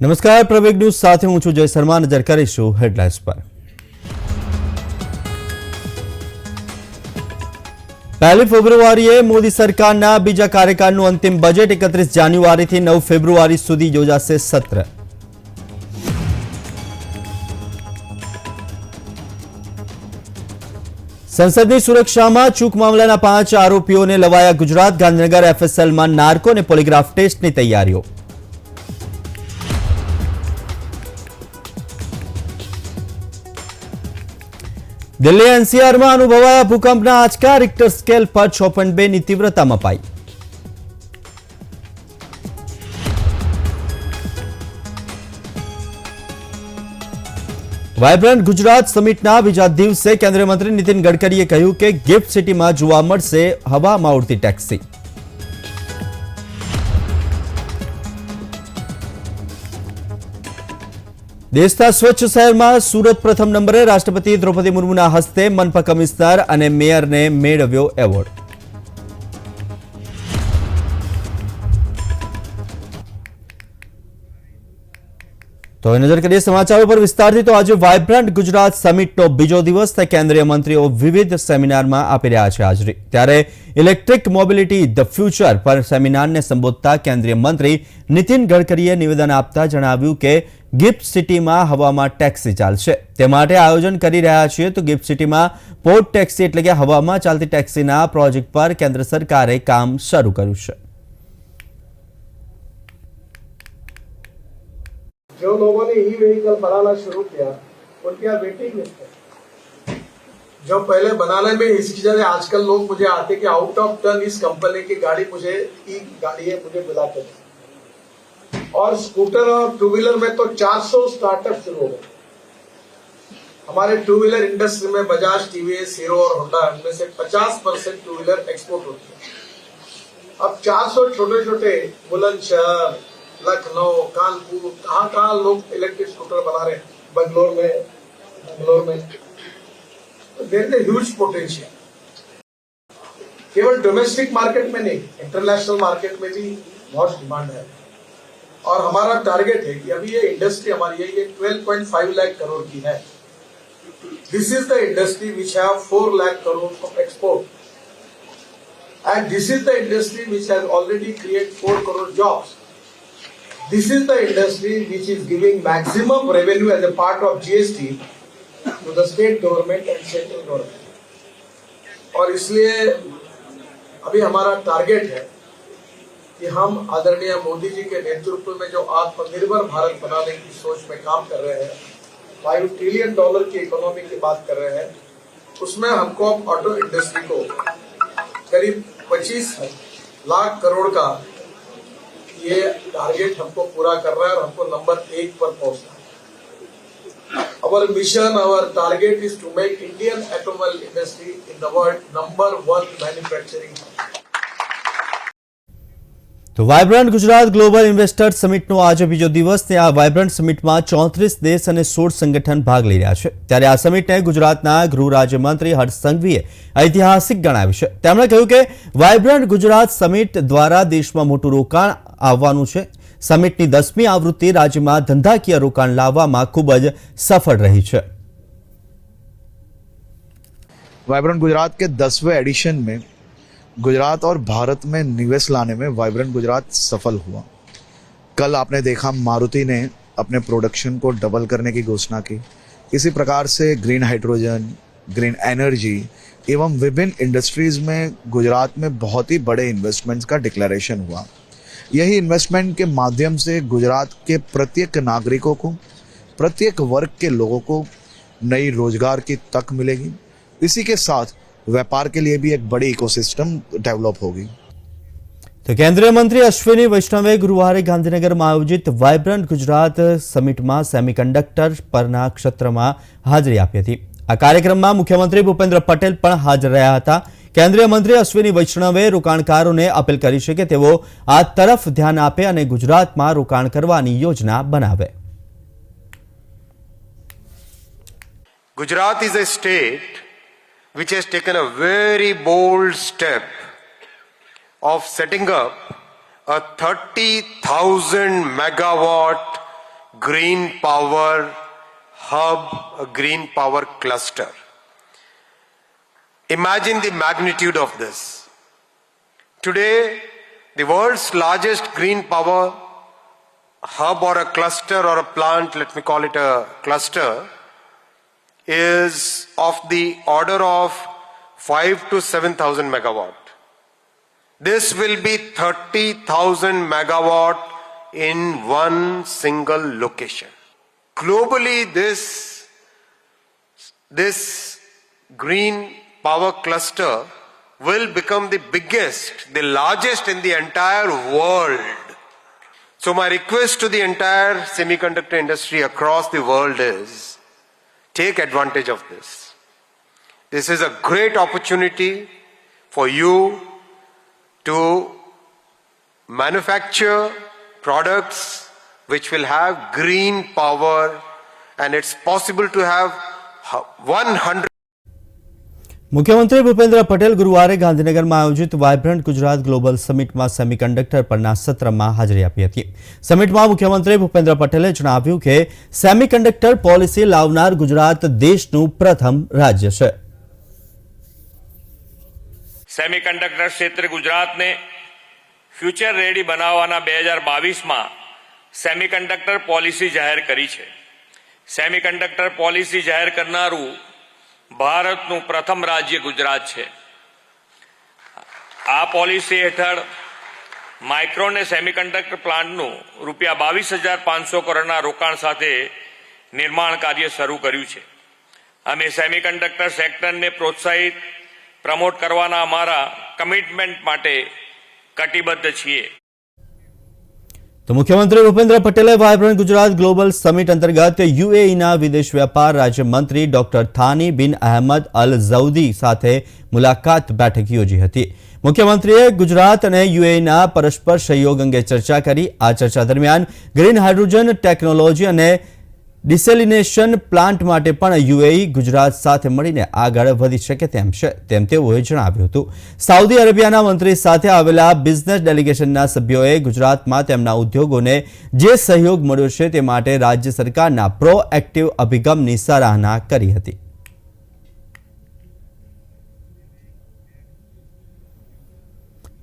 નમસ્કાર, પ્રવેગ ન્યૂઝ સાથે હું છું જય શર્મા. નજર કરીશું હેડલાઇન્સ પર. પહેલી ફેબ્રુઆરીએ મોદી સરકારના બીજા કાર્યકાળનું અંતિમ બજેટ એકત્રીસ જાન્યુઆરીથી નવ ફેબ્રુઆરી સુધી યોજાશે સત્ર. સંસદની સુરક્ષામાં ચૂક મામલાના પાંચ આરોપીઓને લવાયા ગુજરાત ગાંધીનગર એફએસએલમાં નાર્કો અને પોલીગ્રાફ ટેસ્ટની તૈયારીઓ. દિલ્હી એનસીઆરમાં અનુભવાયા ભૂકંપના આંચકા રિક્ટર સ્કેલ પર છ પોઈન્ટ બેની તીવ્રતા મપાઈ. વાયબ્રન્ટ ગુજરાત સમિટના બીજા દિવસે કેન્દ્રીય મંત્રી નીતિન ગડકરીએ કહ્યું કે ગિફ્ટ સિટીમાં જોવા મળશે હવામાં ઉડતી ટેક્સી. દેશના સ્વચ્છ શહેરમાં સુરત પ્રથમ નંબરે રાષ્ટ્રપતિ દ્રૌપદી મુર્મુના હસ્તે મનપા કમિશનર અને મેયરને મેળવ્યો એવોર્ડ. તો હવે નજર કરીએ સમાચારો પર વિસ્તારથી, તો આજે વાયબ્રન્ટ ગુજરાત સમિટનો બીજો દિવસ તે કેન્દ્રીય મંત્રીઓ વિવિધ સેમિનારમાં આપી રહ્યા છે હાજરી. ત્યારે ઇલેક્ટ્રિક મોબિલિટી ધ ફ્યુચર પર સેમિનારને સંબોધતા કેન્દ્રીય મંત્રી નીતિન ગડકરીએ નિવેદન આપતા જણાવ્યું કે ગિફ્ટ સિટીમાં હવામાં ટેક્સી ચાલશે. તે માટે આયોજન કરી રહ્યા છીએ, તો ગિફ્ટ સિટીમાં પોર્ટ ટેક્સી એટલે કે હવામાં ચાલતી ટેક્સીના પ્રોજેક્ટ પર કેન્દ્ર સરકારે કામ શરૂ કર્યું છે. जो लोगों ने ई व्हीकल बनाना शुरू किया, उनके यहाँ वेटिंग लिस्ट है जो पहले बनाने में, इसकी जगह आजकल लोग मुझे आते कि आउट ऑफ़ टर्न इस कंपनी की गाड़ी मुझे, ई गाड़ी है, मुझे मिला के और स्कूटर और टू व्हीलर में तो 400 स्टार्टअप शुरू हो गए। हमारे टू व्हीलर इंडस्ट्री में बजाज टीवीएस हीरो और होंडा इनमें से 50 परसेंट टू व्हीलर एक्सपोर्ट होती है। अब 400 छोटे छोटे बुलंदशहर लखनऊ कानपुर कहाँ कहाँ लोग इलेक्ट्रिक स्कूटर बना रहे हैं, बंगलोर में, बेंगलोर में। देर इज़ ह्यूज पोटेंशियल केवल डोमेस्टिक मार्केट में नहीं इंटरनेशनल मार्केट में भी बहुत डिमांड है। और हमारा टारगेट है कि अभी ये इंडस्ट्री हमारी है, ये 12.5 लाख करोड़ की है। This is the industry which have 4 lakh crore of export and this is the industry which has already created 4 crore jobs this is the industry which is giving maximum revenue as a part of GST to the state government and central government. और इसलिए अभी हमारा target है कि हम आदरणीय मोदी जी के नेतृत्व में जो आत्मनिर्भर भारत बनाने की सोच में काम कर रहे हैं फाइव ट्रिलियन डॉलर की इकोनॉमी की बात कर रहे हैं, उसमें हमको ऑटो इंडस्ट्री को करीब 25 लाख करोड़ का ये टारगेट हमको पूरा कर रहा है और हमको नंबर एक पर पहुँचना है। Our mission our target is to make Indian automobile industry in the world number one manufacturing તો વાયબ્રન્ટ ગુજરાત ગ્લોબલ ઇન્વેસ્ટર સમિટનો આજે બીજો દિવસ ને આ વાયબ્રન્ટ સમિટમાં ચોત્રીસ દેશ અને સોળ સંગઠન ભાગ લઈ રહ્યા છે. ત્યારે આ સમિટને ગુજરાતના ગૃહ રાજ્યમંત્રી હર્ષ સંઘવીએ ઐતિહાસિક ગણાવ્યું છે. તેમણે કહ્યું કે વાયબ્રન્ટ ગુજરાત સમિટ દ્વારા દેશમાં મોટું રોકાણ આવવાનું છે. સમિટની દસમી આવૃત્તિ રાજ્યમાં ધંધાકીય રોકાણ લાવવામાં ખૂબ જ સફળ રહી છે. વાયબ્રન્ટ ગુજરાત કે દસવે એડિશન મેં गुजरात और भारत में निवेश लाने में वाइब्रेंट गुजरात सफल हुआ। कल आपने देखा मारुति ने अपने प्रोडक्शन को डबल करने की घोषणा की। इसी प्रकार से ग्रीन हाइड्रोजन ग्रीन एनर्जी एवं विभिन्न इंडस्ट्रीज़ में गुजरात में बहुत ही बड़े इन्वेस्टमेंट्स का डिक्लेरेशन हुआ। यही इन्वेस्टमेंट के माध्यम से गुजरात के प्रत्येक नागरिकों को, प्रत्येक वर्ग के लोगों को नई रोज़गार की तक मिलेगी। इसी के साथ व्यापार के लिए भी एक बड़ी इकोसिस्टम डेवलप होगी તો કેન્દ્રીય મંત્રી અશ્વિની વૈષ્ણવે ગુરુવારે ગાંધીનગરમાં આયોજિત વાયબ્રન્ટ ગુજરાત સમિટમાં સેમિકન્ડક્ટર પરના ક્ષેત્રમાં હાજરી આપી હતી આ કાર્યક્રમમાં મુખ્યમંત્રી ભૂપેન્દ્ર પટેલ પણ હાજર રહ્યા હતા કેન્દ્રીય મંત્રી અશ્વિની વૈષ્ણવે રોકાણકારોને અપીલ કરી છે કે તેઓ આ તરફ ધ્યાન આપે અને ગુજરાતમાં રોકાણ કરવાની યોજના બનાવે Gujarat is a state which has taken a very bold step of setting up a 30,000 megawatt green power hub, a green power cluster. Imagine the magnitude of this. Today, the world's largest green power hub or a cluster or a plant, let me call it a cluster, is of the order of 5 to 7,000 megawatt. This will be 30,000 megawatt in one single location. Globally, this, this green power cluster will become the biggest, the largest in the entire world. So, my request to the entire semiconductor industry across the world is take advantage of this. This is a great opportunity for you to manufacture products which will have green power, and it's possible to have 100 મુખ્યમંત્રી ભૂપેન્દ્ર પટેલ ગુરુવારે ગાંધીનગરમાં આયોજિત vibrant Gujarat global સમિટમાં semiconductor પરના સત્રમાં હાજરી આપી હતી. સમિટમાં મુખ્યમંત્રી ભૂપેન્દ્ર પટેલે જણાવ્યું કે સેમિકન્ડક્ટર પોલિસી લાવનાર ગુજરાત દેશનું પ્રથમ રાજ્ય છે. સેમિકન્ડક્ટર ક્ષેત્રે ગુજરાતને ફ્યુચર રેડી બનાવવાના બે હજાર બાવીસમાં સેમિકન્ડક્ટર પોલિસી જાહેર કરી છે. સેમિકન્ડક્ટર પોલિસી જાહેર કરનારું ભારતનું પ્રથમ રાજ્ય ગુજરાત છે. આ પોલિસી હેઠળ માઇક્રો અને સેમિકન્ડક્ટર પ્લાન્ટનું રૂપિયા બાવીસ હજાર પાંચસો કરોડના રોકાણ સાથે નિર્માણ કાર્ય શરૂ કર્યું છે. અમે સેમિકન્ડક્ટર સેક્ટરને પ્રોત્સાહિત, પ્રમોટ કરવાના અમારા કમિટમેન્ટ માટે કટિબદ્ધ છીએ. તો મુખ્યમંત્રી ભૂપેન્દ્ર પટેલે વાયબ્રન્ટ ગુજરાત ગ્લોબલ સમિટ અંતર્ગત યુએઈના વિદેશ વ્યાપાર રાજ્યમંત્રી ડોક્ટર થાની બિન અહેમદ અલ ઝૌદી સાથે મુલાકાત બેઠક યોજી હતી. મુખ્યમંત્રીએ ગુજરાત અને યુએઈના પરસ્પર સહયોગ અંગે ચર્ચા કરી. આ ચર્ચા દરમિયાન ગ્રીન હાઇડ્રોજન ટેકનોલોજી અને ડિસેલિનેશન પ્લાન્ટ માટે પણ યુએઈ, ગુજરાત સાથે મળીને આગળ વધી શકે તેમ છે, તેમ તેઓએ જણાવ્યું હતું. સાઉદી અરેબિયાના મંત્રી સાથે આવેલા બિઝનેસ ડેલિગેશનના સભ્યોએ ગુજરાતમાં તેમના ઉદ્યોગોને જે સહયોગ મળ્યો છે તે માટે રાજ્ય સરકારના પ્રોએક્ટિવ અભિગમની સરાહના કરી હતી.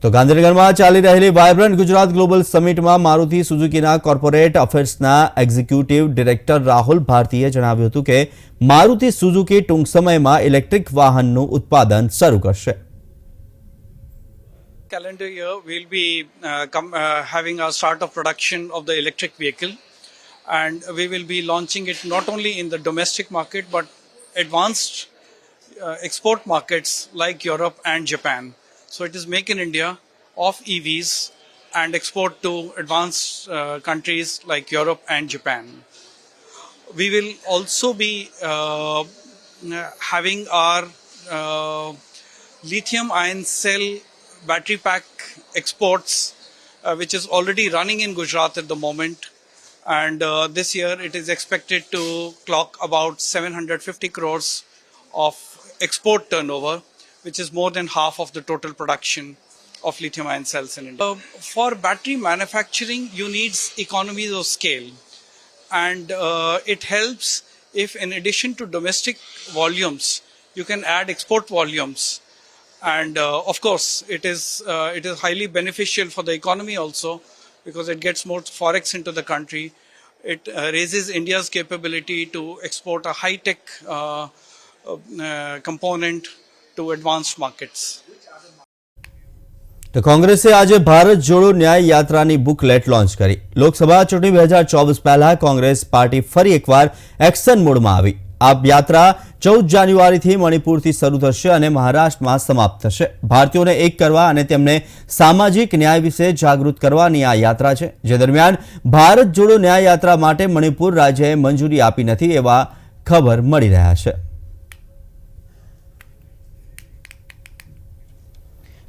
તો ગાંધીનગરમાં ચાલી રહેલી વાયબ્રન્ટ ગુજરાત ગ્લોબલ સમિટમાં મારુતિ સુઝુકીના કોર્પોરેટ અફેર્સના એક્ઝિક્યુટિવ ડિરેક્ટર રાહુલ ભારતીએ જણાવ્યું હતું કે મારુતિ સુઝુકી ટૂંક સમયમાં ઇલેક્ટ્રિક વાહનનું ઉત્પાદન શરૂ કરશે calendar year, we'll be uh, come, uh, having our start of production of the electric vehicle, and we will be launching it not only in the domestic market but advanced uh, export markets like Europe and Japan. So it is make in India of EVs and export to advanced uh, countries like Europe and Japan we will also be uh, having our uh, lithium ion cell battery pack exports, uh, which is already running in Gujarat at the moment. And uh, this year it is expected to clock about 750 crores of export turnover, which is more than half of the total production of lithium ion cells in India. Uh, for battery manufacturing, you need economies of scale. And uh, it helps if in addition to domestic volumes you can add export volumes. And uh, of course it is uh, it is highly beneficial for the economy also because it gets more forex into the country. It uh, raises india's capability to export a high tech uh, uh, component to advanced markets. તો કોંગ્રેસે આજે ભારત જોડો ન્યાય યાત્રાની booklet launch કરી. લોકસભા ચૂંટણી બે હજાર ચોવીસ પહેલા કોંગ્રેસ પાર્ટી ફરી એકવાર એક્શન મોડમાં આવી. આ યાત્રા ચૌદ જાન્યુઆરીથી મણિપુરથી શરૂ થશે અને મહારાષ્ટ્રમાં સમાપ્ત થશે. ભારતીયોને એક કરવા અને તેમને સામાજિક ન્યાય વિશે જાગૃત કરવાની આ યાત્રા છે. જે દરમિયાન ભારત જોડો ન્યાય યાત્રા માટે મણિપુર રાજ્યએ મંજૂરી આપી નથી એવા ખબર મળી રહ્યા છે.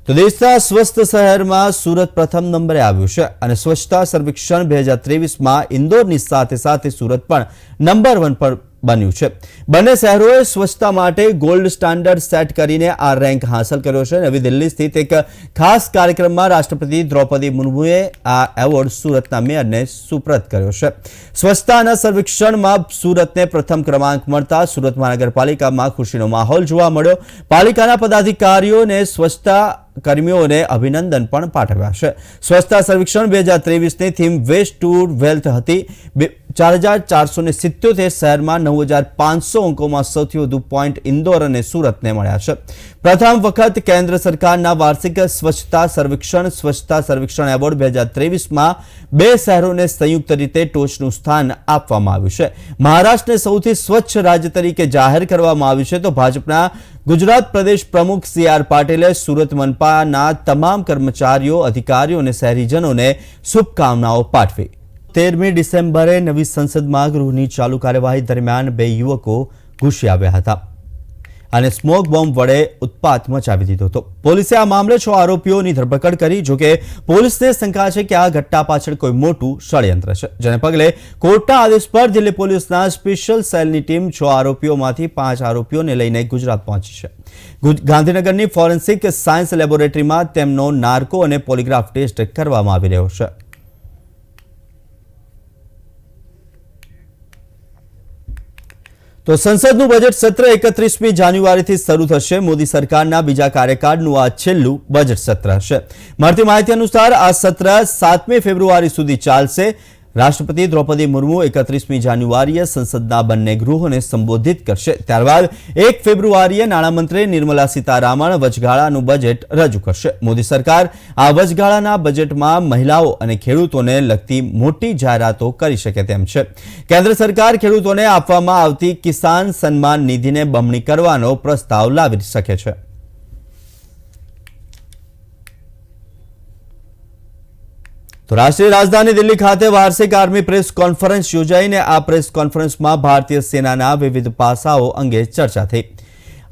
તો દેશના સ્વસ્થ શહેરમાં સુરત પ્રથમ નંબરે આવ્યું છે અને સ્વચ્છતા સર્વેક્ષણ બે હજાર ત્રેવીસમાં ઇન્દોરની સાથે સાથે સુરત પણ નંબર વન પર બન્યું છે. બંને શહેરોએ સ્વચ્છતા માટે ગોલ્ડ સ્ટાન્ડર્ડ સેટ કરીને આ રેન્ક હાંસલ કર્યો છે. નવી દિલ્હી સ્થિત એક ખાસ કાર્યક્રમમાં રાષ્ટ્રપતિ દ્રૌપદી મુર્મુએ આ એવોર્ડ સુરતના મેયરને સુપ્રત કર્યો છે. સ્વચ્છતાના સર્વેક્ષણમાં સુરતને પ્રથમ ક્રમાંક મળતા સુરત મહાનગરપાલિકામાં ખુશીનો માહોલ જોવા મળ્યો. પાલિકાના પદાધિકારીઓને સ્વચ્છતા કર્મીઓને અભિનંદન પણ પાઠવ્યા છે. સ્વચ્છતા સર્વેક્ષણ બે હજાર ત્રેવીસની થીમ વેસ્ટ ટુ વેલ્થ હતી. ચાર હજાર ચારસો ને સિત્યોતેર શહેરમાં નવ હજાર પાંચસો અંકોમાં સૌથી વધુ પોઈન્ટ ઇન્દોર અને સુરતને મળ્યા છે. પ્રથમ વખત કેન્દ્ર સરકારના વાર્ષિક સ્વચ્છતા સર્વેક્ષણ સ્વચ્છતા સર્વેક્ષણ એવોર્ડ બે હજાર ત્રેવીસમાં બે શહેરોને સંયુક્ત રીતે ટોચનું સ્થાન આપવામાં આવ્યું છે. મહારાષ્ટ્રને સૌથી સ્વચ્છ રાજ્ય તરીકે જાહેર કરવામાં આવ્યું છે તો ભાજપના ગુજરાત પ્રદેશ પ્રમુખ સી આર પાટીલે સુરત મનપાના તમામ કર્મચારીઓ, અધિકારીઓ અને શહેરીજનોને શુભકામનાઓ પાઠવી. તેરમી ડિસેમ્બરે નવી સંસદમાં ગૃહની ચાલુ કાર્યવાહી દરમિયાન બે યુવકો ઘૂસી આવ્યા હતા. અને સ્મોક બોમ્બ વડે ઉત્પાત મચાવી દીધો હતો. પોલીસે આ મામલે છ આરોપીઓની ધરપકડ કરી જોકે પોલીસને શંકા છે કે આ ઘટના પાછળ કોઈ મોટું ષડયંત્ર છે. જેને પગલે કોર્ટના આદેશ પર દિલ્હી પોલીસના સ્પેશિયલ સેલની ટીમ છ આરોપીઓમાંથી પાંચ આરોપીઓને લઈને ગુજરાત પહોંચી છે. ગાંધીનગરની ફોરેન્સિક સાયન્સ લેબોરેટરીમાં તેમનો નાર્કો અને પોલીગ્રાફ ટેસ્ટ કરવામાં આવી રહ્યો છે. તો સંસદનું બજેટ સત્ર એકત્રીસમી જાન્યુઆરીથી શરૂ થશે. મોદી સરકારના બીજા કાર્યકાળનું આ છેલ્લું બજેટ સત્ર હશે. મળતી માહિતી અનુસાર આ સત્ર સાતમી ફેબ્રુઆરી સુધી ચાલશે. રાષ્ટ્રપતિ દ્રૌપદી મુર્મુ એકત્રીસમી જાન્યુઆરીએ સંસદના બંને ગૃહોને સંબોધિત કરશે. ત્યારબાદ એક ફેબ્રુઆરીએ નાણામંત્રી નિર્મલા સીતારામન વચગાળાનું બજેટ રજૂ કરશે. મોદી સરકાર આ વચગાળાના બજેટમાં મહિલાઓ અને ખેડૂતોને લગતી મોટી જાહેરાતો કરી શકે તેમ છે. કેન્દ્ર સરકાર ખેડૂતોને આપવામાં આવતી કિસાન સન્માન નિધિને બમણી કરવાનો પ્રસ્તાવ લાવી શકે છે. રાષ્ટ્રીય રાજધાની દિલ્હી ખાતે વાર્ષિક આર્મી પ્રેસ કોન્ફરન્સ યોજાઈને આ પ્રેસ કોન્ફરન્સમાં ભારતીય સેનાના વિવિધ પાસાઓ અંગે ચર્ચા થઈ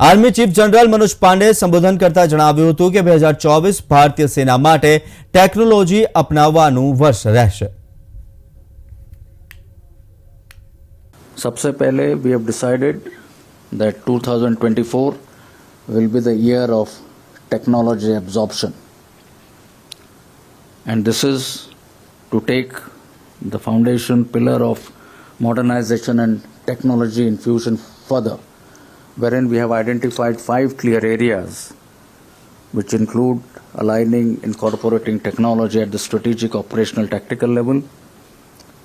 army chief general Manoj Pande સંબોધન કરતા જણાવ્યું હતું કે બે હજાર ચોવીસ ભારતીય સેના માટે ટેકનોલોજી અપનાવવાનું વર્ષ રહેશે सबसे पहले we have decided that 2024 will be the year of technology absorption and this is to take the foundation pillar of modernization and technology infusion further wherein we have identified five clear areas which include aligning incorporating technology at the strategic operational tactical level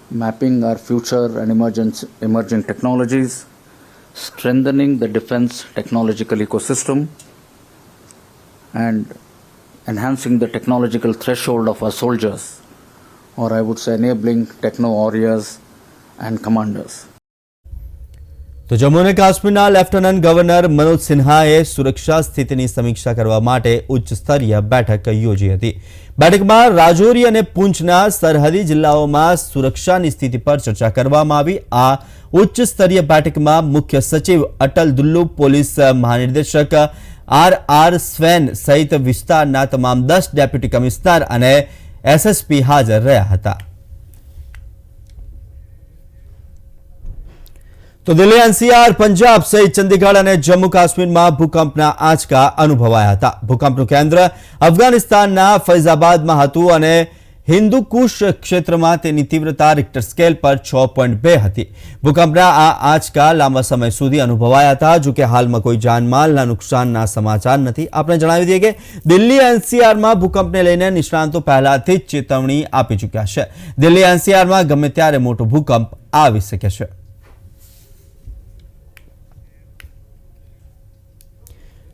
mapping our future and emergence, emerging technologies, strengthening the defense technological ecosystem, and enhancing the technological threshold of our soldiers, or I would say enabling techno warriors and commanders. તો જમ્મુ અને કાશ્મીરના lieutenant governor Manoj સિન્હાએ સુરક્ષા સ્થિતિની સમીક્ષા કરવા માટે ઉચ્ચ સ્તરીય બેઠક યોજી હતી બેઠકમાં રાજૌરી અને પૂંછના સરહદી જિલ્લાઓમાં સુરક્ષાની સ્થિતિ પર ચર્ચા કરવામાં આવી આ ઉચ્ચ સ્તરીય બેઠકમાં મુખ્ય સચિવ અટલ દુલ્લુ, પોલીસ મહાનિર્દેશક આર આર સ્વેન સહિત વિસ્તારના તમામ દસ ડેપ્યુટી કમિશનર અને એસએસપી હાજર રહ્યા હતા. તો દિલ્હી એનસીઆર પંજાબ સહિત ચંદીગઢ અને જમ્મુ કાશ્મીરમાં ભૂકંપના આંચકા અનુભવાયા હતા. ભૂકંપનું કેન્દ્ર અફઘાનિસ્તાનના ફૈઝાબાદમાં હતું અને હિન્દુ કુશ ક્ષેત્રમાં તેની તીવ્રતા રિક્ટર સ્કેલ પર છ પોઈન્ટ બે હતી. ભૂકંપના આ આંચકા લાંબા સમય સુધી અનુભવાયા હતા જોકે હાલમાં કોઈ જાનમાલના નુકસાનના સમાચાર નથી. આપણે જણાવી દઈએ કે દિલ્હી એનસીઆરમાં ભૂકંપને લઈને નિષ્ણાંતો પહેલાથી જ ચેતવણી આપી ચૂક્યા છે. દિલ્હી એનસીઆરમાં ગમે ત્યારે મોટો ભૂકંપ આવી શકે છે.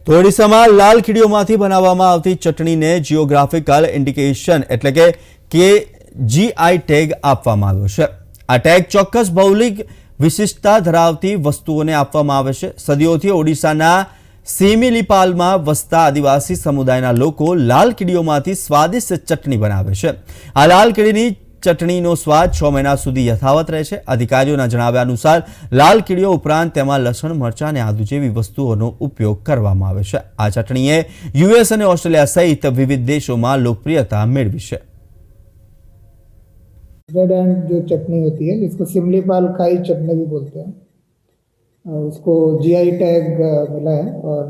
તો ઓડિશામાં લાલ ખીડીઓમાંથી બનાવવામાં આવતી ચટણીને જીઓગ્રાફિકલ ઇન્ડિકેશન એટલે કે કે જીઆઈ ટેગ આપવામાં આવ્યો છે. આ ટેગ ચોક્કસ ભૌગોલિક વિશિષ્ટતા ધરાવતી વસ્તુઓને આપવામાં આવે છે. સદીઓથી ઓડિશાના સેમિલીપાલમાં વસતા આદિવાસી સમુદાયના લોકો લાલ કીડીઓમાંથી સ્વાદિષ્ટ ચટણી બનાવે છે. આ લાલ કીડીની ચટણીનો સ્વાદ છ મહિના સુધી યથાવત રહે છે. અધિકારીઓના જણાવ્યા અનુસાર, લાલ કીડીઓ ઉપરાંત તેમાં લસણ, મરચાં અને આદુ જેવી વસ્તુઓનો ઉપયોગ કરવામાં આવે છે. આ ચટણીએ યુએસ અને ઓસ્ટ્રેલિયા સહિત વિવિધ દેશોમાં લોકપ્રિયતા મેળવી છે. रेड एंड जो चटनी होती है, जिसको सिमली पाल काई चटनी भी बोलते हैं। उसको जीआई टैग मिला है और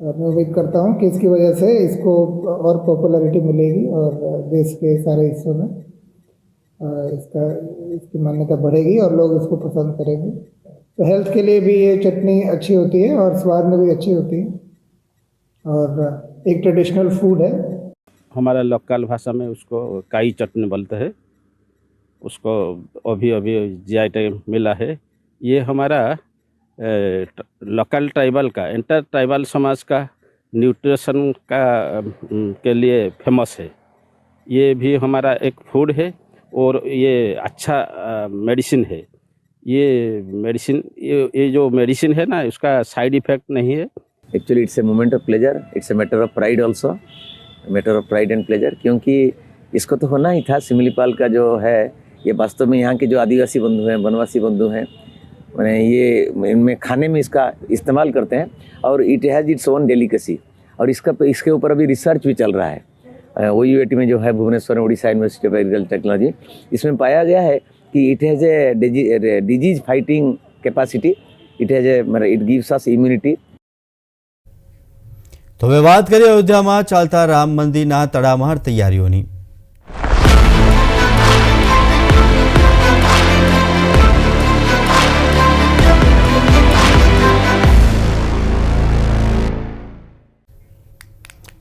मैं उम्मीद करता हूँ कि इसकी वजह से इसको और पॉपुलैरिटी मिलेगी और देश के सारे हिस्सों में इसका, इसकी मान्यता बढ़ेगी और लोग इसको पसंद करेंगे। तो हेल्थ के लिए भी ये चटनी अच्छी होती है और स्वाद में भी अच्छी होती है। और एक ट्रेडिशनल फ़ूड है। हमारा लोकल भाषा में उसको काई चटनी बोलते हैं। उसको अभी अभी जी टैग मिला है। ये हमारा लोकल ट्राइबल का, इंटर ट्राइबल समाज का, न्यूट्रिशन का के लिए फ़ेमस है। ये भी हमारा एक फ़ूड है और ये अच्छा मेडिसिन है। ये मेडिसिन, ये ये जो मेडिसिन है ना, उसका साइड इफ़ेक्ट नहीं है। Actually it's a moment of pleasure it's a matter of pride also matter of pride and pleasure क्योंकि इसको तो होना ही था। सिमलीपाल का जो है, ये वास्तव में यहाँ के जो आदिवासी बंधु हैं, वनवासी बंधु हैं, मैंने ये, इनमें खाने में इसका इस्तेमाल करते हैं और it has its own delicacy और इसका, इसके ऊपर अभी रिसर्च भी चल रहा है। ओ यू में जो है Bhubaneswar Orissa university of agriculture technology इसमें पाया गया है कि it has a disease fighting capacity it has a it gives us immunity તો હવે વાત કરીએ અયોધ્યામાં ચાલતા રામ મંદિરના તડામાર તૈયારીઓની.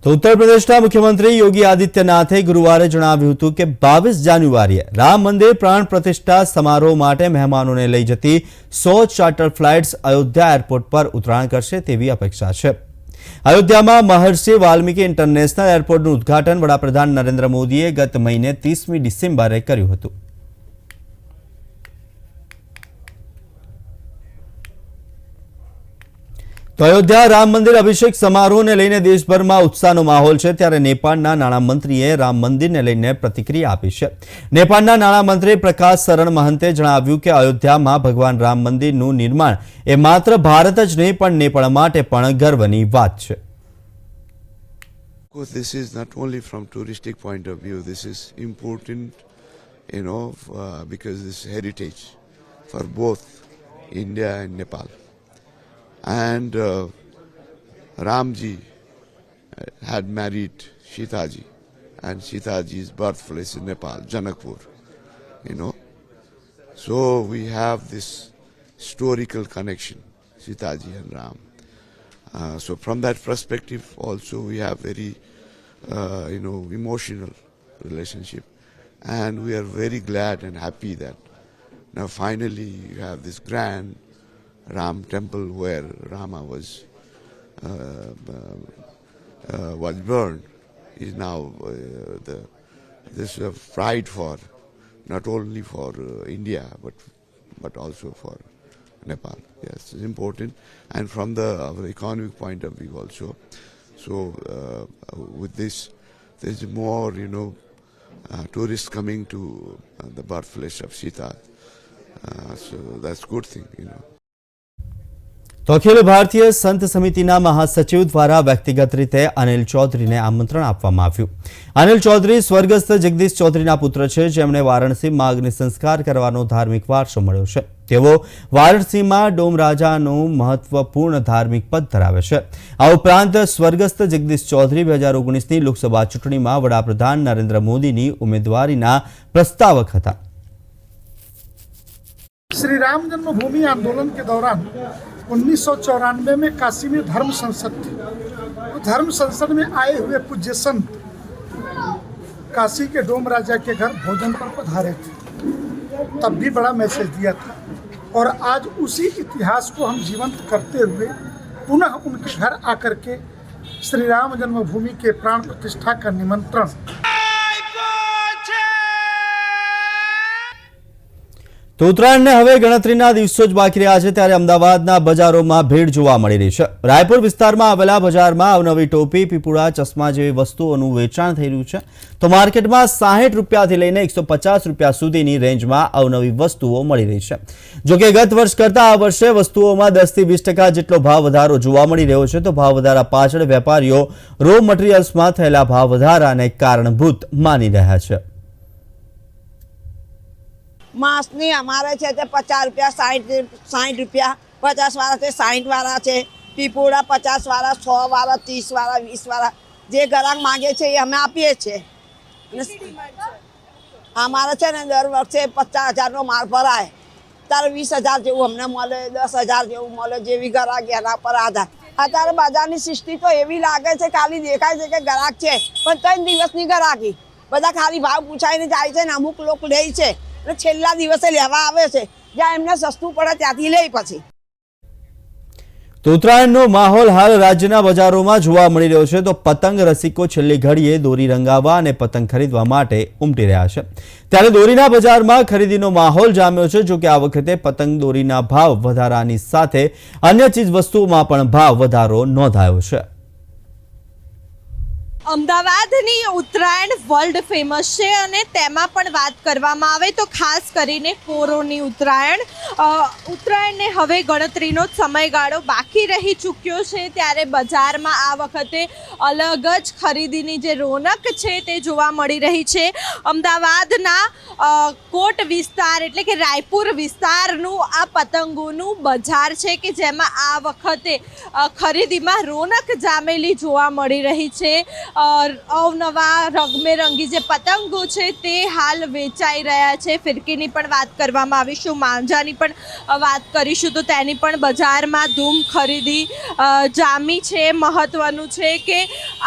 તો ઉત્તર પ્રદેશના મુખ્યમંત્રી યોગી આદિત્યનાથે ગુરુવારે જણાવ્યું હતું કે બાવીસ જાન્યુઆરીએ રામ મંદિર પ્રાણ પ્રતિષ્ઠા સમારોહ માટે મહેમાનોને લઈ જતી સો ચાર્ટર ફ્લાઇટ્સ અયોધ્યા એરપોર્ટ પર ઉતરાણ કરશે તેવી અપેક્ષા છે. અયોધ્યામાં મહર્ષિ વાલ્મીકી ઇન્ટરનેશનલ એરપોર્ટનું ઉદ્ઘાટન વડાપ્રધાન નરેન્દ્ર મોદીએ ગત મહિને ત્રીસમી ડિસેમ્બરે કર્યું હતું. તો અયોધ્યા રામ મંદિર અભિષેક સમારોહને લઈને દેશભરમાં ઉત્સાહનો માહોલ છે ત્યારે નેપાળના નાણામંત્રીએ રામ મંદિરને લઈને પ્રતિક્રિયા આપી છે નેપાળના નાણામંત્રી પ્રકાશ શરણ મહંતે જણાવ્યું કે અયોધ્યામાં ભગવાન રામ મંદિરનું નિર્માણ એ માત્ર ભારત જ નહીં પણ નેપાળ માટે પણ ગર્વની વાત છે this is not only from touristic point of view. This is important, you know, uh, because this heritage for both India and Nepal. And uh, Ramji uh, had married Sitaji, and Sitaji's birthplace in Nepal, Janakpur. You know, so we have this historical connection, Sitaji and Ram. Uh, so from that perspective, also we have very, uh, you know, emotional relationship, and we are very glad and happy that now finally you have this grand Ram temple where Rama was uh, uh, uh, was burned is now the this uh, pride for not only for India but but also for Nepal. Yes, it's important, and from the economic point of view also. So uh, with this, there's more you know uh, tourists coming to uh, the birthplace of Sita. So that's good thing, you know. તો અખિલ ભારતીય સંત સમિતિના મહાસચિવ દ્વારા વ્યક્તિગત રીતે અનિલ ચૌધરીને આમંત્રણ આપવામાં આવ્યું. અનિલ ચૌધરી સ્વર્ગસ્થ જગદીશ ચૌધરીના પુત્ર છે. જેમણે વારાણસીમાં અગ્નિ સંસ્કાર કરવાનો ધાર્મિક વારસો મળ્યો છે. તેઓ વારાણસીમાં ડોમરાજાનું મહત્વપૂર્ણ ધાર્મિક પદ ધરાવે છે. આ ઉપરાંત સ્વર્ગસ્થ જગદીશ ચૌધરી બે હજાર ઓગણીસની લોકસભા ચૂંટણીમાં વડાપ્રધાન નરેન્દ્ર મોદીની ઉમેદવારીના પ્રસ્તાવક હતા. શ્રી રામ જન્મભૂમિ આંદોલન કે દૌરાન उन्नीस सौ चौरानवे में काशी में धर्म संसद थी। तो धर्म संसद में आए हुए पूज्य संत काशी के डोम राजा के घर भोजन पर पधारे थे। तब भी बड़ा मैसेज दिया था। और आज उसी इतिहास को हम जीवंत करते हुए पुनः उनके घर आकर के श्री राम जन्मभूमि के प्राण प्रतिष्ठा का निमंत्रण તો ઉત્તરાયણને હવે ગણતરીના દિવસો જ બાકી રહ્યા છે ત્યારે અમદાવાદના બજારોમાં ભીડ જોવા મળી રહી છે. રાયપુર વિસ્તારમાં આવેલા બજારમાં અવનવી ટોપી, પીપુડા, ચશ્મા જેવી વસ્તુઓનું વેચાણ થઈ રહ્યું છે. તો માર્કેટમાં સાહીઠ રૂપિયાથી લઈને એકસો પચાસ રૂપિયા સુધીની રેન્જમાં અવનવી વસ્તુઓ મળી રહી છે. જોકે ગત વર્ષ કરતાં આ વર્ષે વસ્તુઓમાં દસથી વીસ ટકા જેટલો ભાવ વધારો જોવા મળી રહ્યો છે, તો ભાવ વધારા પાછળ વેપારીઓ રો મટીરિયલ્સમાં થયેલા ભાવ વધારાને કારણભૂત માની રહ્યા છે. માસની અમારે છે તે પચાસ રૂપિયા સાઠ સાઠ રૂપિયા પચાસવાળા છે સાઠવાળા છે પીપોળા પચાસવાળા સોવાળા ત્રીસવાળા વાળા ત્રીસ વાળા વીસ વાળા. જે ગ્રાહક માગે છે એ અમે આપીએ છીએ. અમારે છે ને દર વર્ષે પચાસ હજારનો માલ ભરાય. ત્યારે વીસ હજાર જેવું અમને મળે દસ હજાર જેવું મળે જેવી ગ્રાહક એના પર આધાર. અત્યારે બજારની સૃષ્ટિ તો એવી લાગે છે ખાલી દેખાય છે કે ગ્રાહક છે પણ ત્રણ દિવસની ગ્રાહકી બધા ખાલી ભાવ પૂછાઈને જાય છે ને અમુક લોકો લે છે. અને છેલ્લા દિવસે લેવા આવે છે, જ્યાં એમને સસ્તું પડે ત્યાંથી લે પછી. તો ઉત્તરાયણનો માહોલ હાલ રાજ્યના બજારોમાં જોવા મળી રહ્યો છે. તો પતંગ રસિકો છેલ્લી ઘડીએ દોરી રંગાવવા અને પતંગ ખરીદવા માટે ઉમટી રહ્યા છે. ત્યારે દોરીના બજારમાં ખરીદીનો માહોલ જામ્યો છે જો કે આ વખતે પતંગ દોરીના ભાવ વધારાની સાથે અન્ય ચીજ વસ્તુઓમાં પણ ભાવ વધારો નોંધાયો છે. અમદાવાદની ઉત્તરાયણ વર્લ્ડ ફેમસ છે અને તેમાં પણ વાત કરવામાં આવે તો ખાસ કરીને પોરોની ઉત્તરાયણ. ઉત્તરાયણને હવે ગણતરીનો જ સમયગાળો બાકી રહી ચૂક્યો છે ત્યારે બજારમાં આ વખતે અલગ જ ખરીદીની જે રોનક છે તે જોવા મળી રહી છે. અમદાવાદના કોટ વિસ્તાર એટલે કે રાયપુર વિસ્તારનું આ પતંગોનું બજાર છે કે જેમાં આ વખતે ખરીદીમાં રોનક જામેલી જોવા મળી રહી છે. અવનવા રંગબેરંગી જે પતંગો છે તે હાલ વેચાઈ રહ્યા છે. ફિરકીની પણ વાત કરવામાં આવીશું માંજાની પણ વાત કરીશું તો તેની પણ બજારમાં ધૂમ ખરીદી જામી છે. મહત્વનું છે કે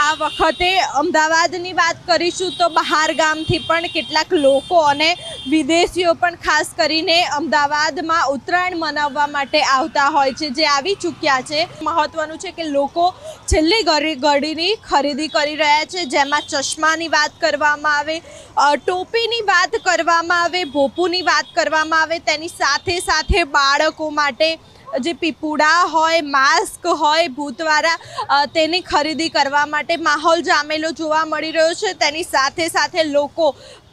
આ વખતે અમદાવાદની વાત કરીશું તો બહાર ગામથી પણ કેટલાક લોકો અને વિદેશીઓ પણ ખાસ કરીને અમદાવાદમાં ઉત્તરાયણ મનાવવા માટે આવતા હોય છે, જે આવી ચૂક્યા છે. મહત્વનું છે કે લોકો છેલ્લી ઘડી ઘડીની ખરીદી કરી રહ્યા છે, જેમાં ચશ્માની વાત કરવામાં આવે ટોપીની વાત કરવામાં આવે, ભોપુની વાત કરવામાં આવે, તેની સાથે સાથે બાળકો માટે જે પીપુડા હોય, માસ્ક હોય, ભૂતવાળા તેની ખરીદી કરવા માટે માહોલ જામેલો જોવા મળી રહ્યો છે. તેની સાથે સાથે લોકો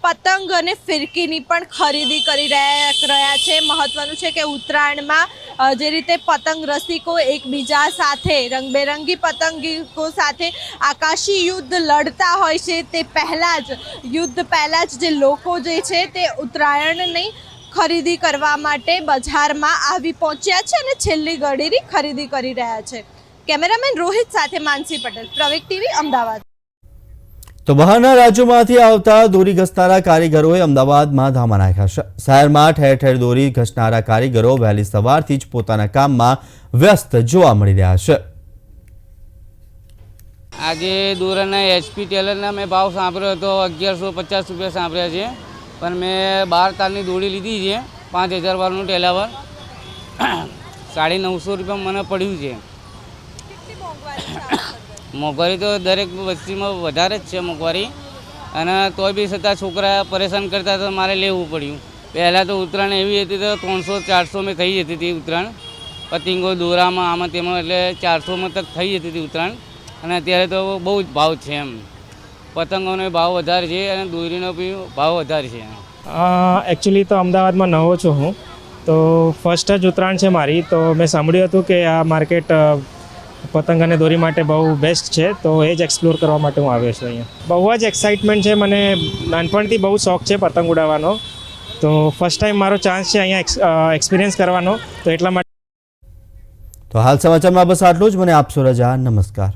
પતંગ અને ફિરકીની પણ ખરીદી કરી રહ્યા રહ્યા છે. મહત્વનું છે કે ઉત્તરાયણમાં જે રીતે પતંગ રસિકો એકબીજા સાથે, રંગબેરંગી પતંગીકો સાથે આકાશી યુદ્ધ લડતા હોય છે. તે પહેલાં જ, યુદ્ધ પહેલાં જ જે લોકો જે છે તે ઉત્તરાયણની ખરીદી કરવા માટે બજારમાં આવી પહોંચ્યા છે અને છેલ્લી ઘડીની ખરીદી કરી રહ્યા છે. કેમેરામેન રોહિત સાથે માનસી પટેલ પ્રવેક ટીવી, અમદાવાદ. તો બહારના રાજ્યોમાંથી આવતા દોરી ઘસનારા કારીગરોએ અમદાવાદમાં ધામા નાખ્યા છે. શહેરમાં ઠેર ઠેર દોરી ઘસનારા કારીગરો વહેલી સવારથી જ પોતાના કામમાં વ્યસ્ત જોવા મળી રહ્યા છે. આજે દોરાના એચપી ટેલરના મેં ભાવ સાંભળ્યો હતો, અગિયારસો પચાસ રૂપિયા સાંભળ્યા છે. પણ મેં બાર તારની દોરી લીધી છે, પાંચ હજાર વાળનું ટેલાવર. સાડી નવસો રૂપિયા મને પડ્યું છે. મોંઘવારી તો દરેક વસ્તીમાં વધારે જ છે મોંઘવારી. અને તોય બી છતાં છોકરા પરેશાન કરતા તો મારે લેવું પડ્યું. પહેલાં તો ઉત્તરાયણ એવી હતી તો ત્રણસો ચારસો મેં થઈ જતી હતી ઉત્તરાયણ. પતિંગો દોરામાં આમાં તેમાં એટલે ચારસોમાં તક થઈ જતી હતી ઉત્તરાયણ. અને અત્યારે તો બહુ જ ભાવ છે એમ. પતંગોનો ભાવ વધારે છે અને દોરીનો બી ભાવ વધારે છે. એકચ્યુઅલી તો અમદાવાદમાં નવો છું હું. તો ફર્સ્ટ જ ઉત્તરાયણ છે મારી. તો મેં સાંભળ્યું હતું કે આ માર્કેટ પતંગ અને દોરી માટે બહુ બેસ્ટ છે, તો એ જ એક્સપ્લોર કરવા માટે હું આવ્યો છું અહીંયા. બહુ જ એક્સાઇટમેન્ટ છે, મને નાનપણથી બહુ શોખ છે પતંગ ઉડાવવાનો. તો ફર્સ્ટ ટાઈમ મારો ચાન્સ છે અહીંયા એક્સપિરિયન્સ કરવાનો, તો એટલા માટે તો હાલ સમાચારમાં બસ આટલું જ. મને આપશો રજા. નમસ્કાર.